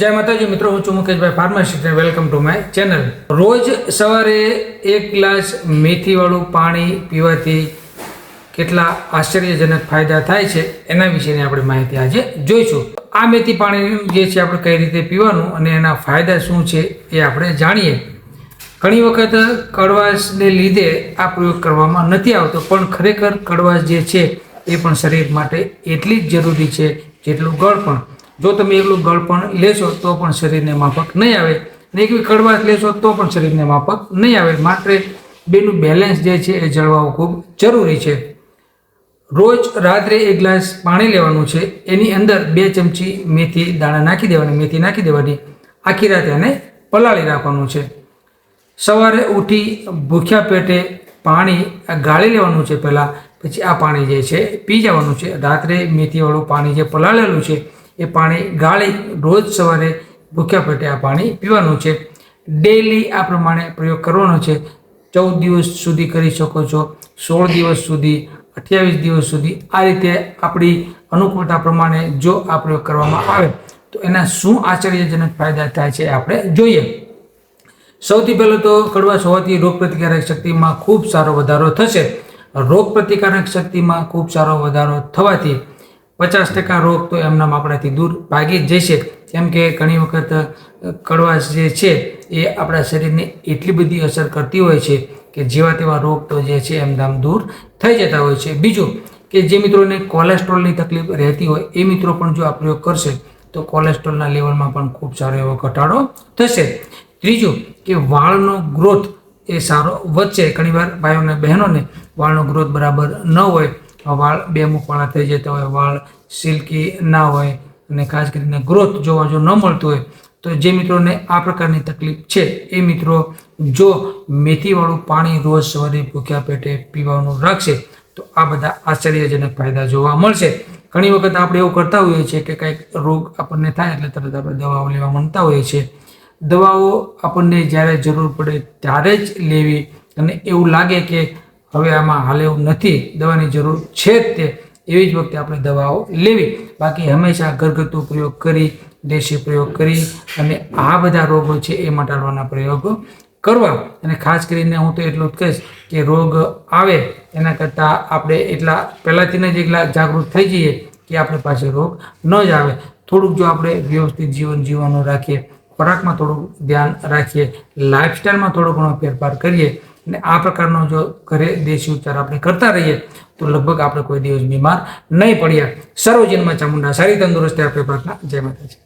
જય માતાજી, મિત્રો, હું છું Mukeshbhai pharmacist welcome to my channel. રોજ સવારે એક ગ્લાસ મેથીવાળું પાણી પીવાથી કેટલા આશ્ચર્યજનક ફાયદા થાય છે એના વિશેની આપણે માહિતી આજે જોઈશું. આ મેથી પાણી જે છે આપણે કઈ રીતે પીવાનું અને એના ફાયદા શું છે એ આપણે જાણીએ. ઘણી વખત કડવાશને લીધે આ પ્રયોગ કરવામાં નથી આવતો, પણ ખરેખર કડવાશ જે છે એ પણ શરીર માટે એટલી જ જરૂરી છે જેટલું ગળ પણ. જો તમે એટલું ગળ પણ લેશો તો પણ શરીરને માફક નહીં આવે ને એક કડવાશ લેશો તો પણ શરીરને માફક નહીં આવે. માત્ર બેનું બેલેન્સ જે છે એ જળવાવું ખૂબ જરૂરી છે. રોજ રાત્રે એક ગ્લાસ પાણી લેવાનું છે. એની અંદર બે ચમચી મેથી દાણા નાખી દેવાની, મેથી નાખી દેવાની. આખી રાતે એને પલાળી રાખવાનું છે. સવારે ઉઠી ભૂખ્યા પેટે પાણી ગાળી લેવાનું છે પહેલાં. પછી આ પાણી જે છે પી જવાનું છે. રાત્રે મેથીવાળું પાણી જે પલાળેલું છે એ પાણી ગાળી રોજ સવારે ભૂખ્યા પેટે આ પાણી પીવાનું છે. ડેલી આ પ્રમાણે પ્રયોગ કરવાનો છે. ચૌદ દિવસ સુધી કરી શકો છો. સોળ દિવસ સુધી, અઠ્યાવીસ દિવસ સુધી આ રીતે આપણી અનુકૂળતા પ્રમાણે જો આ પ્રયોગ કરવામાં આવે, તો એના શું આશ્ચર્યજનક ફાયદા થાય છે આપણે જોઈએ. સૌથી પહેલાં તો કડવાશ હોવાથી રોગ પ્રતિકારક શક્તિમાં ખૂબ સારો વધારો થશે. રોગ પ્રતિકારક શક્તિમાં ખૂબ સારો વધારો થવાથી પચાસ ટકા રોગ તો એમનામ આપણાથી દૂર ભાગી જ જશે. કેમ કે ઘણી વખત કડવાશ જે છે, એ આપણા શરીરને એટલી બધી અસર કરતી હોય છે કે જેવા તેવા રોગ તો જે છે, એમનામ દૂર થઈ જતા હોય છે. બીજું કે જે મિત્રોને કોલેસ્ટ્રોલની તકલીફ રહેતી હોય, એ મિત્રો પણ જો આ પ્રયોગ કરશે, તો કોલેસ્ટ્રોલના લેવલમાં પણ ખૂબ સારો એવો ઘટાડો થશે. ત્રીજું કે વાળનો ગ્રોથ એ સારો વધશે. ઘણીવાર ભાઈઓને બહેનોને વાળનો ગ્રોથ બરાબર ન હોય વાળ બે મુખવાળા થઈ જતા હોય, વાળ સિલ્કી ના હોય અને ખાસ કરીને ગ્રોથ જોવા જો ન મળતું હોય, તો જે મિત્રોને આ પ્રકારની તકલીફ છે, એ મિત્રો જો મેથીવાળું પાણી રોજ સવારે ભૂખ્યા પેટે પીવાનું રાખશે, તો આ બધા આશ્ચર્યજનક ફાયદા જોવા મળશે. ઘણી વખત આપણે એવું કરતા હોઈએ છીએ કે કંઈક રોગ આપણને થાય એટલે તરત આપણે દવાઓ લેવા માંગતા હોઈએ છીએ. દવાઓ આપણને જ્યારે જરૂર પડે ત્યારે જ લેવી અને એવું લાગે કે હવે આમાં હાલ એવું નથી. દવાની જરૂર છે જ તે. એવી જ વખતે આપણે દવાઓ લેવી. બાકી હંમેશા ઘરગથ્થુ પ્રયોગ કરી, દેશી પ્રયોગ કરી અને આ બધા રોગો છે એ મટાડવાના પ્રયોગો કરવા. અને ખાસ કરીને હું તો એટલું જ કહીશ કે રોગ આવે એના કરતાં આપણે એટલા પહેલાંથી જ એટલા જાગૃત થઈ જઈએ કે આપણે પાસે રોગ ન જ આવે. થોડુંક જો આપણે વ્યવસ્થિત જીવન જીવવાનું રાખીએ ખોરાકમાં થોડું ધ્યાન રાખીએ લાઇફસ્ટાઈલમાં થોડો ઘણો ફેરફાર કરીએ અને આ પ્રકારનો જો ઘરે દેશી ઉપચાર આપણે કરતા રહીએ, તો લગભગ આપણે કોઈ દિવસ બીમાર નહીં પડીએ. સર્વજન્મ ચામુંડા સારી તંદુરસ્તી આપે પ્રાર્થના. જય માતાજી.